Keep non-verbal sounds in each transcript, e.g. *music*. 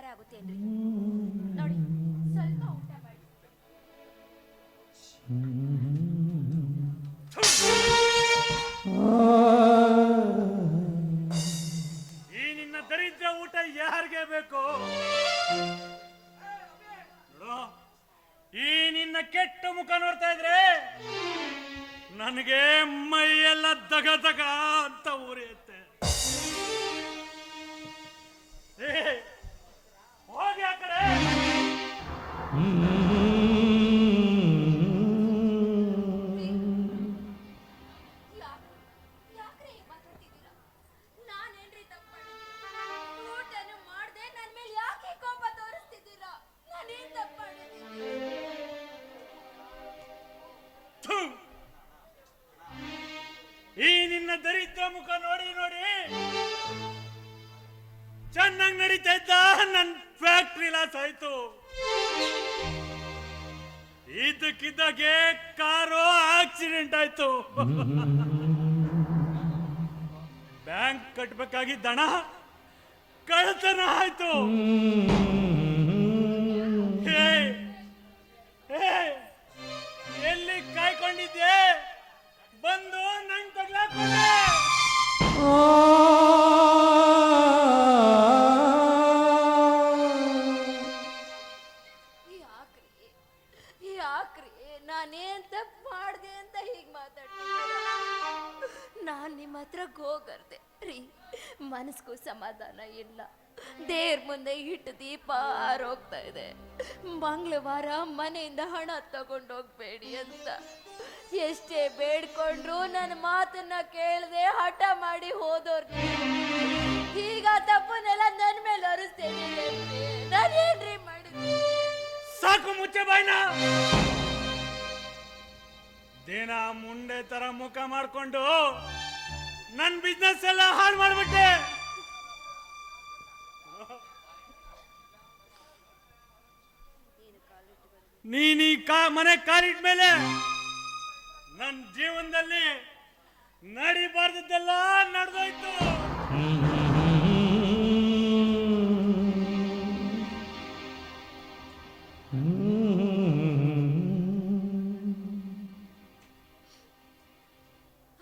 ಕಷ್ಟ ಆಗುತ್ತೆ ಅಂದ್ರೆ. ನೋಡಿ, ಸ್ವಲ್ಪ ಊಟ ಮಾಡಿ. ಈ ನಿನ್ನ ದರಿದ್ರ ಊಟ ಯಾರಿಗೆ ಬೇಕು? ಈ ನಿನ್ನ ಕೆಟ್ಟ ಮುಖ ನೋಡ್ತಾ ಇದ್ರೆ ನನಗೆ ಮೈಯೆಲ್ಲ ದಗ ದಗ ಅಂತ ಮುಖ ನೋಡಿ ನೋಡಿ. ಚೆನ್ನಾಗಿ ನಡೀತಾ ಇದ್ದ ನನ್ನ ಫ್ಯಾಕ್ಟ್ರಿ ಲಾಸ್ ಆಯ್ತು. ಇದಕ್ಕಿದ್ದಾಗೆ ಕಾರು ಆಕ್ಸಿಡೆಂಟ್ ಆಯ್ತು. ಬ್ಯಾಂಕ್ ಕಟ್ಬೇಕಾಗಿದ್ದ ಹಣ ಕಳ್ತನ ಆಯ್ತು. ಎಲ್ಲಿ ಕಾಯ್ಕೊಂಡಿದ್ದೆ? ಬಂದು ನಂಗೆ ತಗ್ಲಾಕೊಂಡೆ ಯಾಕ್ರಿ ನಾನೇನ್ ತಪ್ಪು ಮಾಡ್ದೆ ಅಂತ ಹೀಗೆ ಮಾತಾಡ್ತೀನಿ ನಾನು ನಿಮ್ಮ ಹತ್ರ ಗೋಗರ್ದೆ. ರೀ ಮನಸ್ಗೂ ಸಮಾಧಾನ ಇಲ್ಲ. ದೇವ್ರ ಮುಂದೆ ಇಟ್ಟು ದೀಪ ಆರೋಗ್ತಾ ಇದೆ. ಮಂಗಳವಾರ ಮನೆಯಿಂದ ಹಣ ತಗೊಂಡೋಗ್ಬೇಡಿ ಅಂತ. ಎಷ್ಟೇ ಬೇಡ್ಕೊಂಡ್ರು ನನ್ನ ಮಾತನ್ನ ಕೇಳದೆ ಹಠ ಮಾಡಿ ಹೋದವ್ರ ಈಗ ತಪ್ಪನ್ನೆಲ್ಲ ನನ್ನ ಮೇಲೆ ಹೊರಿಸ್ತೇನೆ ನಾನೇನ್ರಿ ಮಾಡಿದ್ದೆ? ಸಾಕು ಮುಚ್ಚೆ ಬಾಯ್ನ. ದಿನ ಮುಂಡೆ ತರ ಮುಖ ಮಾಡ್ಕೊಂಡು ನನ್ನ ಬಿಸ್ನೆಸ್ ಎಲ್ಲ ಹಾಳು ಮಾಡ್ಬಿಟ್ಟೆ. ನೀನ್ ಕಾ ಮನೆ ಕಾಲಿಟ್ ಮೇಲೆ ನನ್ನ ಜೀವನದಲ್ಲಿ ನಡಿಬಾರ್ದದ್ದೆಲ್ಲ ನಡೆದೋಯ್ತು.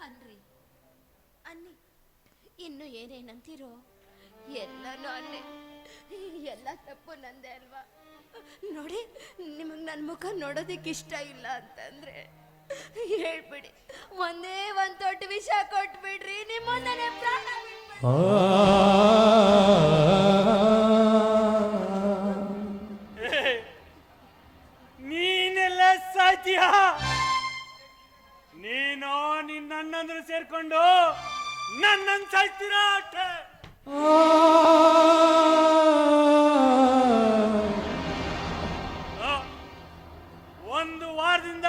ಅನ್ರಿ, ಅನ್ನಿ, ಇನ್ನು ಏನೇನಂತೀರೋ? ಎಲ್ಲನೂ ಅನ್ನಿ, ಎಲ್ಲ ತಪ್ಪು ನಂದೇ ಅಲ್ವಾ? ನೋಡಿ, ನಿಮಗೆ ನನ್ನ ಮುಖ ನೋಡೋದಕ್ಕೆ ಇಷ್ಟ ಇಲ್ಲ ಅಂತಂದ್ರೆ. ಹೇಳ್ಬಿಡಿ. ಒಂದೇ ಒಂದು ದೊಡ್ಡ ವಿಷ ಕೊಟ್ಬಿಡ್ರಿ ನಿಮ್ಮೊಂದನೆ ಮುಂದೆನೆ ಪ್ರಾಣ ಬಿಟ್ಬಿಡ್ರಿ. ನೀನೆಲ್ಲ ಸಾಧ್ಯ? ನೀನು ನಿನ್ನ ಅಣ್ಣಂದ್ರು ಸೇರ್ಕೊಂಡು ನನ್ನನ್ನು ಸಾಯ್ತೀರ ಒಂದು ವಾರದಿಂದ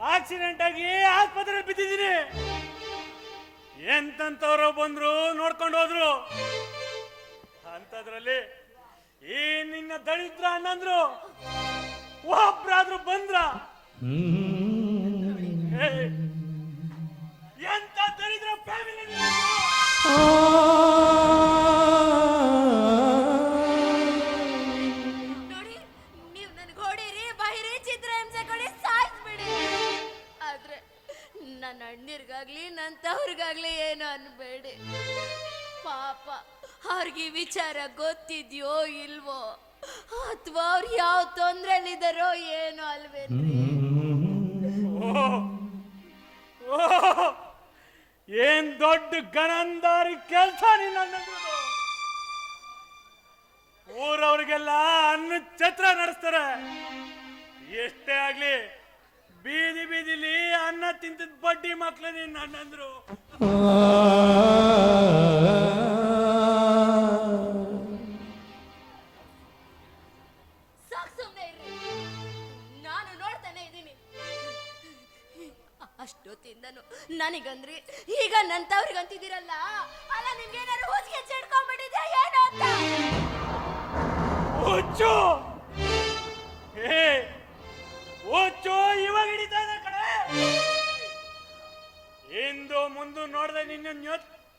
ಆಕ್ಸಿಡೆಂಟ್ ಆಗಿ ಆಸ್ಪತ್ರೆ ಬಿದ್ದಿದ್ದೀನಿ. ಎಂತಂತವ್ರು ಬಂದ್ರು ನೋಡ್ಕೊಂಡು ಹೋದ್ರು. ಅಂತದ್ರಲ್ಲಿ ಈ ನಿನ್ನ ದಳಿದ್ರ ಅಣ್ಣಂದ್ರು. ಒಬ್ರಾದ್ರೂ ಬಂದ್ರ. ಎಂತ ದರಿದ್ರ ಫ್ಯಾಮಿಲಿ ನನ್ನ ನಂತವ್ರಿಗಾಗ್ಲಿ ನನ್ನ ಏನು ಅನ್ಬೇಡಿ. ಪಾಪ, ಅವ್ರಿಗೆ ವಿಚಾರ ಗೊತ್ತಿದ್ಯೋ ಇಲ್ವೋ? ಅಥವಾ ಅವ್ರು ಯಾವ ತೊಂದ್ರೆಲಿದಾರೋ ಏನೋ ಅಲ್ವೇನ್ರಿ? ಏನ್ ದೊಡ್ಡ ಗಣಂದಾರಿ ಕೆಲಸ ಊರವ್ರಿಗೆಲ್ಲ ಅನ್ನ ಛತ್ರ ನಡೆಸ್ತಾರೆ. ಎಷ್ಟೇ ಆಗ್ಲಿ ಬೀದಿ ಬೀದಿಲಿ ಅನ್ನ ತಿಂತಿದ್ ಬಡ್ಡಿ ಮಕ್ಳು ನಿನ್ನ ಅಣ್ಣಂದ್ರು ಸಾಕ್ ಸುಮ್ನೆ ನಾನು ನೋಡ್ತಾನೆ ಇದ್ದೀನಿ. ಅಷ್ಟೊತ್ತಿಂದನು ನನಗಂದ್ರಿ ಈಗ ನನ್ನ ತವ್ರಿಗೆ ಅಂತಿದ್ದೀರಲ್ಲ ಅಲ್ಲ, ನಿಮ್ಗೇನಾದ್ರು ಹುಚ್ಚಿಗೆ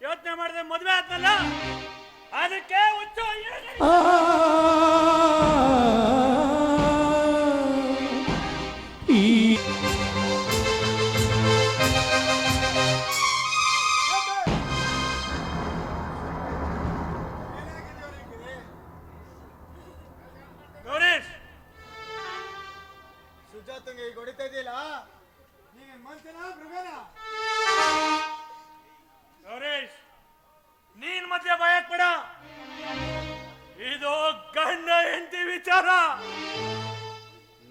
ಯೋಚನೆ ಮಾಡಿದ್ರೆ ಮದುವೆ ಆದ್ನಲ್ಲ ಅದಕ್ಕೆ ಹುಚ್ಚು. ವಿಚಾರ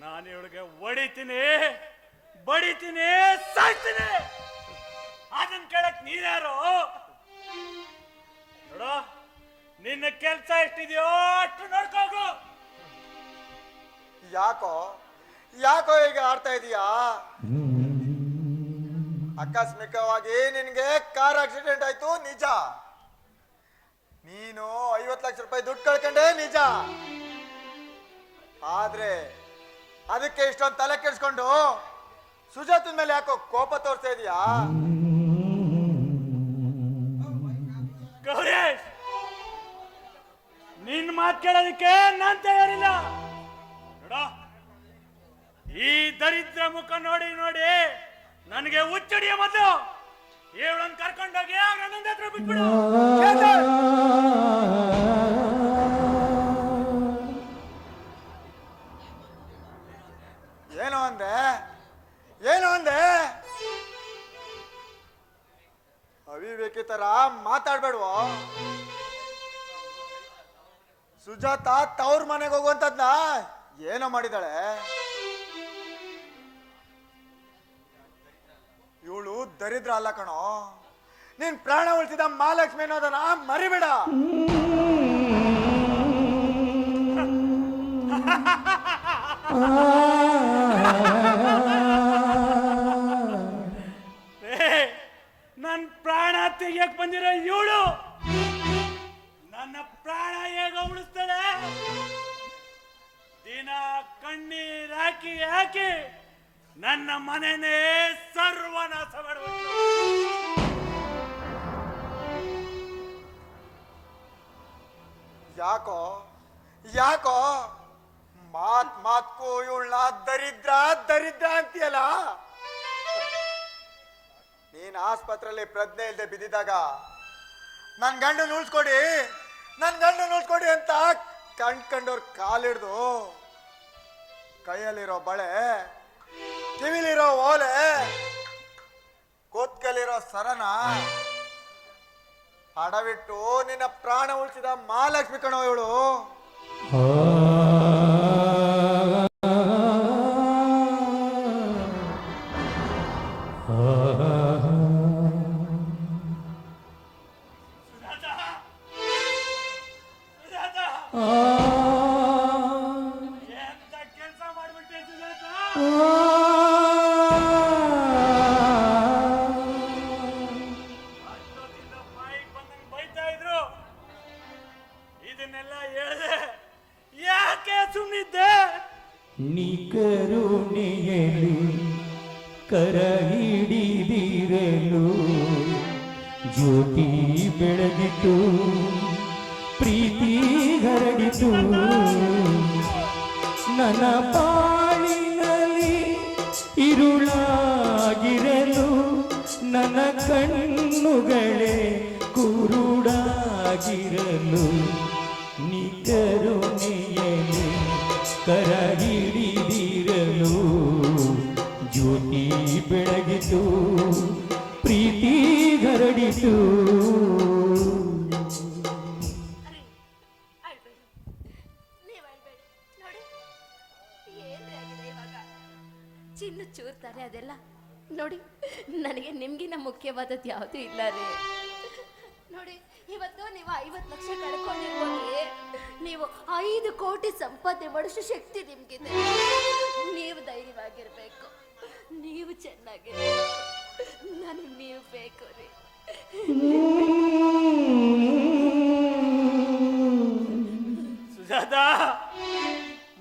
ನಾನು ಇವಳಿಗೆ ಹೊಡಿತೀನಿ, ಬಡಿತೀನಿ, ಸಾಯ್ತೀನಿ. ಅದನ್ನ ಕೇಳಕ್ ನೀನ್ಯಾರು ನೋಡು, ನಿನ್ನ ಕೆಲ್ಸ ಎಷ್ಟಿದೆಯೋ ಅಷ್ಟು ನೋಡ್ಕೋಗು ಯಾಕೋ ಯಾಕೋ ಈಗ ಆಡ್ತಾ ಇದೀಯಾ? ಆಕಸ್ಮಿಕವಾಗಿ ನಿನಗೆ ಕಾರ್ ಆಕ್ಸಿಡೆಂಟ್ ಆಯ್ತು, ನಿಜ. ನೀನು ಐವತ್ತು ಲಕ್ಷ ರೂಪಾಯಿ ದುಡ್ಡು ಕಳ್ಕೊಂಡೆ, ನಿಜ. ಆದ್ರೆ ಅದಕ್ಕೆ ಇಷ್ಟೊಂದು ತಲೆ ಕೆಡಿಸ್ಕೊಂಡು ಸುಜಾತನ ಮೇಲೆ ಯಾಕೋ ಕೋಪ ತೋರ್ತಾ ಇದೀಯಾ? ಗೌರೇಶ್ ನಿನ್ ಮಾತ್ ಕೇಳೋದಕ್ಕೆ ನಾನ್ ತಯಾರಿಲ್ಲ. ನೋಡ ಈ ದರಿದ್ರ ಮುಖ ನೋಡಿ ನೋಡಿ ನನಗೆ ಹುಚ್ಚಡಿಯ ಮತ್ತು ಏಳನ್ ಕರ್ಕೊಂಡೋಗಿ ಅವ್ರ ಹತ್ರ ಬಿಟ್ಬಿಡು. ಏನು ಅಂದೆ? ಏನು ಅಂದೆ? ಅವಿವೇಕಿ ತರ ಮಾತಾಡ್ಬೇಡ್ವೋ? ಸುಜಾತ ತವ್ರ ಮನೆಗೆ ಹೋಗುವಂತದ್ನ ಏನೋ ಮಾಡಿದಾಳೆ. ಇವಳು ದರಿದ್ರ ಅಲ್ಲ ಕಣೋ. ನೀನ್ ಪ್ರಾಣ ಉಳಿಸಿದ ಮಹಾಲಕ್ಷ್ಮಿ ಅನ್ನೋದನ್ನ ಮರಿಬೇಡ. *laughs* ah. ನೀನ್ ಆಸ್ಪತ್ರೆಯಲ್ಲಿ ಪ್ರಜ್ಞೆ ಇಲ್ಲದೆ ಬಿದ್ದಿದ್ದಾಗ ನನ್ನ ಗಂಡನ ಉಳಿಸ್ಕೊಡಿ ನನ್ನ ಗಂಡನ ಉಳಿಸ್ಕೊಡಿ ಅಂತ ಕಣ್ಕಂಡವ್ರ ಕಾಲಿಡ್ದು ಕೈಯಲ್ಲಿರೋ ಬಳೆ, ಕಿವಿಲಿರೋ ಓಲೆ ಕೂತ್ಕಲಿರೋ ಸರನ ಅಡವಿಟ್ಟು ನಿನ್ನ ಪ್ರಾಣ ಉಳಿಸಿದ ಮಹಾಲಕ್ಷ್ಮಿ ಕಣೋ ಇವಳು. ಪ್ರೀತಿ ಬೆಳಗಿತು ಪ್ರೀತಿ ಹರಡಿತು ನನ್ನ ಪಾಳಿನಲ್ಲಿ ಇರುಳಾಗಿರಲು ನನ್ನ ಕಣ್ಣುಗಳೇ ಕುರುಡಾಗಿರಲು. ನಿಗರುಣೆಯಲ್ಲಿ ಕರ ಹಿಡಿದಿರಲು ಜ್ಯೋತಿ ಬೆಳಗಿತು. ಇವಾಗ ಚಿನ್ನ ಚೂರ್ತಾರೆ ಅದೆಲ್ಲ. ನೋಡಿ, ನನಗೆ ನಿಮ್ಗಿನ ಮುಖ್ಯವಾದದ್ದು ಯಾವುದೂ ಇಲ್ಲ ರೀ. ನೋಡಿ, ಇವತ್ತು ನೀವು ಐವತ್ತು ಲಕ್ಷ ಕಳ್ಕೊಂಡಿರ್ಬೋದು ನೀವು ಐದು ಕೋಟಿ ಸಂಪಾದನೆ ಮಾಡಿಸೋ ಶಕ್ತಿ ನಿಮ್ಗಿದೆ. ನೀವು ಧೈರ್ಯವಾಗಿರ್ಬೇಕು. ನೀವು ಚೆನ್ನಾಗಿರ್ಬೇಕು. ನನಗೆ ನೀವು ಬೇಕು ರೀ. ಸುಜಾತ,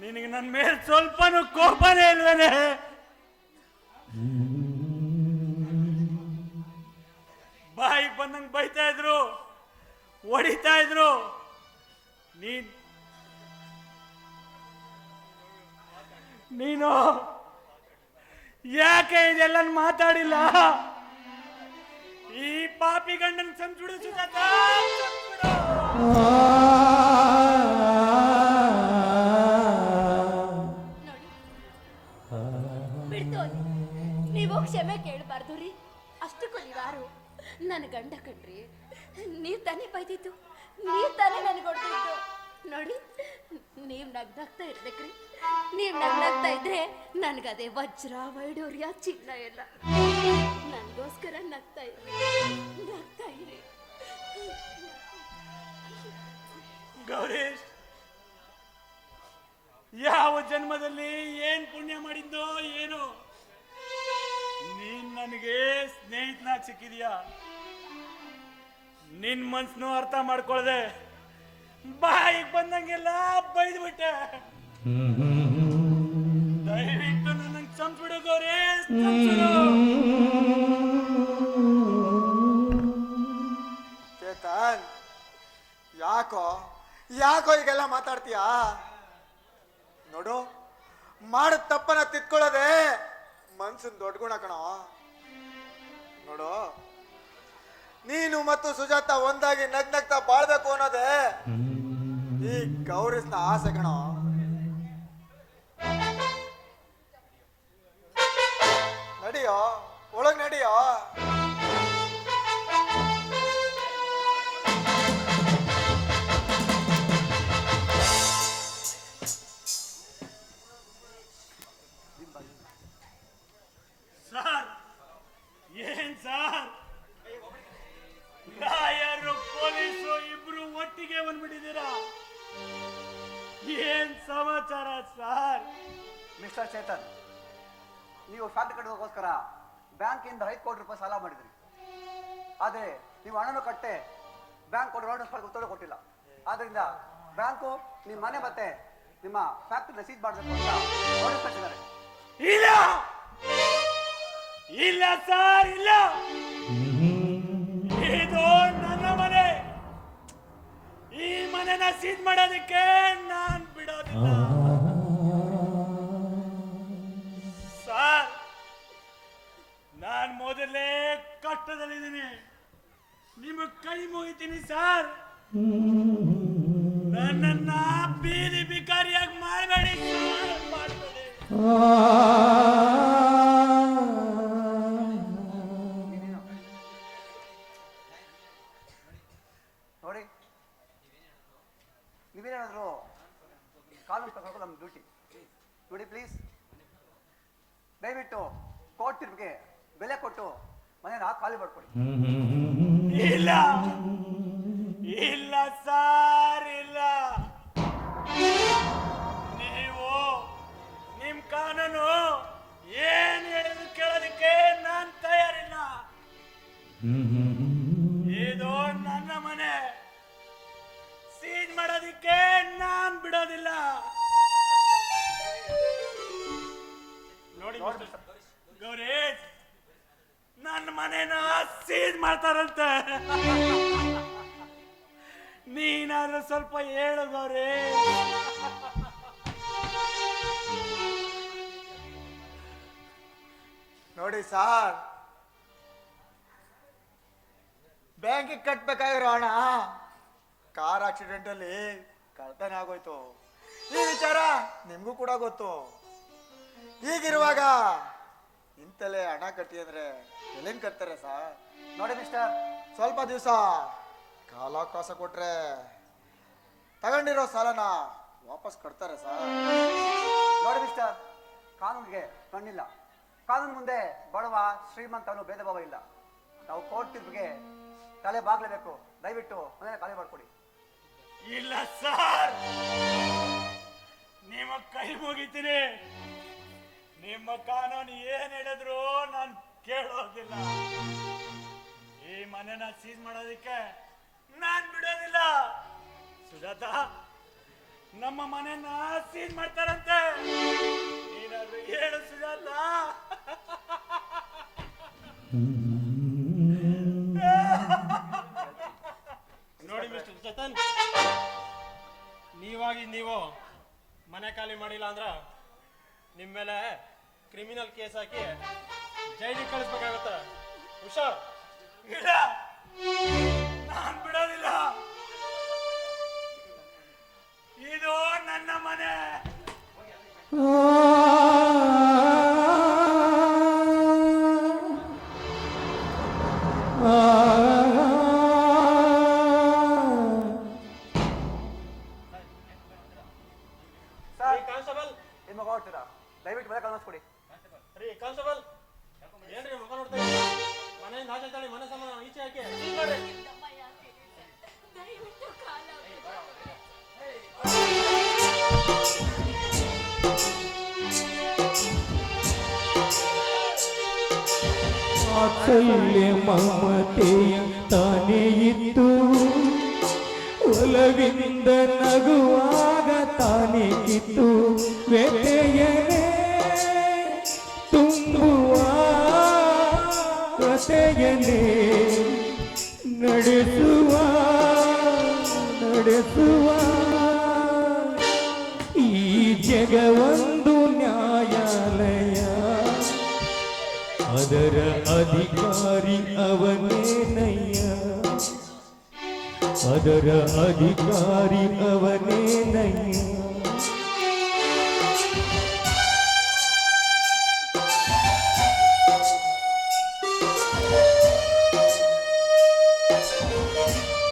ನಿನಗೆ ನನ್ನ ಮೇಲೆ ಸ್ವಲ್ಪನೂ ಕೋಪನೇ ಇಲ್ವೇನೆ? ಬಾಯಿಗೆ ಬಂದಂಗೆ ಬೈತಾ ಇದ್ರು, ಹೊಡಿತಾ ಇದ್ರು. ನೀನ್ ನೀನು ಯಾಕೆ ಇದೆಲ್ಲ ಮಾತಾಡಿಲ್ಲ? ಈ ಪಾಪಿ ಗಂಡನ್ ಸಂಸ್ಬಿಡು ಸುಜಾತ. ನೀವು ಕ್ಷಮೆ ಕೇಳಬಾರ್ದು ರೀ. ಅಷ್ಟಕ್ಕೂ ನೀವಾರು. ನನ್ನ ಗಂಡ ಕಣ್ರಿ, ನೀವು ತಾನೇ ಬೈದಿತ್ತು ನೀವು ತಾನೇ ನನಗೆ ಹೊಡೆದಿದ್ದು ನೋಡಿ, ನೀವು ನಗ್ನಾಗ್ತಾ ಇರ್ಬೇಕ್ರಿ. ನೀವು ನಗ್ನಾಗ್ತಾ ಇದ್ರೆ ನನಗದೇ ವಜ್ರ, ವೈಡೂರ್ಯ, ಚಿನ್ನ ಎಲ್ಲ. ನನಗೋಸ್ಕರ ನಗ್ತಾ ಇರಿ ಯಾವ ಜನ್ಮದಲ್ಲಿ ಏನ್ ಪುಣ್ಯ ಮಾಡಿದ್ದೋ ಏನು, ನೀನ್ ನನಗೆ ಸ್ನೇಹಿತನ ಸಿಕ್ಕಿದ್ಯಾ? ನಿನ್ ಮನ್ಸನ್ನು ಅರ್ಥ ಮಾಡ್ಕೊಳ್ದೆ, ಬಾಯಿಗೆ ಬಂದಂಗೆಲ್ಲ ಬೈದ್ಬಿಟ್ಟೆ. ದಯವಿಟ್ಟು ನನಗೆ ಚಂಪಿಡು ಗೌರೀಶ್ ಯಾಕೋ? ಯಾಕೋ ಈಗೆಲ್ಲ ಮಾತಾಡ್ತೀಯಾ? ನೋಡು, ಮಾಡ ತಪ್ಪನ್ನ ತಿತ್ಕೊಳ್ಳೋದೆ ಮನ್ಸಿನ ದೊಡ್ಡ ಗುಣ ಕಣೋ. ನೋಡು, ನೀನು ಮತ್ತು ಸುಜಾತ ಒಂದಾಗಿ ನಗ್ ನಗ್ತಾ ಬಾಳ್ಬೇಕು ಅನ್ನೋದೇ ಈ ಗೌರಿಸ್ನ ಆಸೆ ಕಣೋ. ನಡಿಯೋ, ಒಳಗ್ ನಡಿಯೋ. ಏನ್ ಸಮಾಚಾರ ಸರ್? ಮಿಸ್ಟರ್ ಚೇತನ್ ನೀವು ಫ್ಯಾಕ್ಟ್ರಿ ಬ್ಯಾಂಕ್ ಬ್ಯಾಂಕಿಂದ ಐದು ಕೋಟಿ ರೂಪಾಯಿ ಸಾಲ ಮಾಡಿದ್ರಿ. ಆದರೆ ನೀವು ಹಣನು ಕಟ್ಟೆ ಬ್ಯಾಂಕ್ ಕೊಟ್ಟು ಉತ್ತರ ಕೊಟ್ಟಿಲ್ಲ. ಆದ್ದರಿಂದ ಬ್ಯಾಂಕು ನಿಮ್ಮ ಮನೆ ಮತ್ತೆ ನಿಮ್ಮ ಫ್ಯಾಕ್ಟ್ರಿ ಸೀಜ್ ಮಾಡಬೇಕು ಅಂತ ನೋಟಿಸ್ ಇಲ್ಲ! ಇಲ್ಲ ಸರ್ ಇಲ್ಲ! ಇದು ನನ್ನ ಮನೆ. ಈ ಮನೆನ ಸೀಜ್ ಮಾಡೋದಕ್ಕೆ ನಾನ್ ಸರ್, ನಾನು ಮೊದಲೇ ಕಷ್ಟದಲ್ಲಿದ್ದೀನಿ ನಿಮ್ಮ ಕೈ ಮುಗಿತೀನಿ ಸರ್. ನನ್ನನ್ನ ಬೀದಿ ಬಿಕಾರಿಯಾಗಿ ಮಾಡಬೇಡಿ ಮಾಡಬೇಡಿ. ನೋಡಿ ನೀವೇನಾದರೂ ಕಾನೂನು ತಗೊಳ್ಬೇಕು ನಮ್ಮ ಡ್ಯೂಟಿ ನೋಡಿ ಪ್ಲೀಸ್ ದಯವಿಟ್ಟು ಕೋರ್ಟ್ ತೀರ್ಪಿಗೆ ಬೆಲೆ ಕೊಟ್ಟು ಮನೇನ ಖಾಲಿ ಮಾಡ್ಕೊಡಿ. ಇಲ್ಲ ಇಲ್ಲ ಸರ್. ಬಿಡೋದಿಲ್ಲ. ನೋಡಿ ಗೌರಿ ಗೌರೀಶ್ ನನ್ನ ಮನೇನ ಸೀಜ್ ಮಾಡ್ತಾರಂತೆ. ನೀನಾದ್ರೂ ಸ್ವಲ್ಪ ಹೇಳು ಗೌರಿ. ನೋಡಿ ಸಾರ್. ಬ್ಯಾಂಕಿಗೆ ಕಟ್ಬೇಕಾಗಿರೋ ಹಣ. ಕಾರ್ ಆಕ್ಸಿಡೆಂಟ್ ಅಲ್ಲಿ ಕಳ್ತನ ಆಗೋಯ್ತು ಈ ವಿಚಾರ ನಿಮಗೂ ಕೂಡ ಗೊತ್ತು. ಈಗಿರುವಾಗ ಇಂತಲೇ ಹಣ ಕಟ್ಟಿ ಅಂದ್ರೆ ಎಲ್ಲಿಂದ ಕಟ್ತಾರೆ ಸಾ ನೋಡಿ ಮಿಸ್ಟರ್, ಸ್ವಲ್ಪ ದಿವಸ ಕಾಲಾವಕಾಶ ಕೊಟ್ರೆ ತಗೊಂಡಿರೋ ಸಾಲನ ವಾಪಸ್ ಕೊಡ್ತಾರೆ ಸಾ ನೋಡಿ ಮಿಸ್ಟರ್, ಕಾನೂನಿಗೆ ಕಣ್ಣಿಲ್ಲ. ಕಾನೂನು ಮುಂದೆ ಬಡವ ಶ್ರೀಮಂತ ಅನ್ನೋ ಭೇದ ಭಾವ ಇಲ್ಲ. ನಾವು ಕೋರ್ಟ್ ತೀರ್ಪಿಗೆ ತಲೆ ಬಾಗ್ಲೇಬೇಕು. ದಯವಿಟ್ಟು ಮನೇಲಿ ಖಾಲಿ ಮಾಡ್ಕೊಡಿ. ಇಲ್ಲ ಸರ್. ನಿಮ್ಮ ಕೈ ಮುಗಿತೀನಿ. ನಿಮ್ಮ ಕಾನೂನು ಏನ್ ಹೇಳಿದ್ರು ನಾನು ಕೇಳೋದಿಲ್ಲ. ಈ ಮನೆನ ಸೀಸ್ ಮಾಡೋದಕ್ಕೆ ನಾನ್ ಬಿಡೋದಿಲ್ಲ. ಸುಜಾತ, ನಮ್ಮ ಮನೆಯನ್ನ ಸೀಸ್ ಮಾಡ್ತಾರಂತೆ. ನೀನಾದ್ರೂ ಹೇಳು ಸುಜಾತ. ನೋಡಿ ಮಿಸ್ಟರ್ ಜತನ್ ಇದ್ದಿದ್ದು ನೀವು ಮನೆ ಖಾಲಿ ಮಾಡಿಲ್ಲ ಅಂದ್ರೆ ನಿಮ್ಮ ಮೇಲೆ ಕ್ರಿಮಿನಲ್ ಕೇಸ್ ಹಾಕಿ ಜೈಲಿಗೆ ಕಳಿಸ್ಬೇಕಾಗತ್ತೆ. ಹುಷಾರ್? ನಾನು ಬಿಡೋದಿಲ್ಲ. ಇದು ನನ್ನ ಮನೆ. ತಳಿ ಮನೆ ಈಚೆ ಹಾಕಿ. ವಾತ್ಸಲ್ಯ ಮಮತೆಯ ತಾನೇ ಇತ್ತು ಒಲವಿಂದ ನಗುವಾಗ ತಾನೇ ಕಿತ್ತು ವ್ಯಥೆಯನೇ ಕಥೆಯನೇ ನಡೆಸುವ ನಡೆಸುವ ಈ ಜಗವೊಂದು ನ್ಯಾಯಾಲಯ ಅದರ ಅಧಿಕಾರಿ ಅವನೇನಯ್ಯ ಅದರ ಅಧಿಕಾರಿ ಅವನೇನಯ್ಯ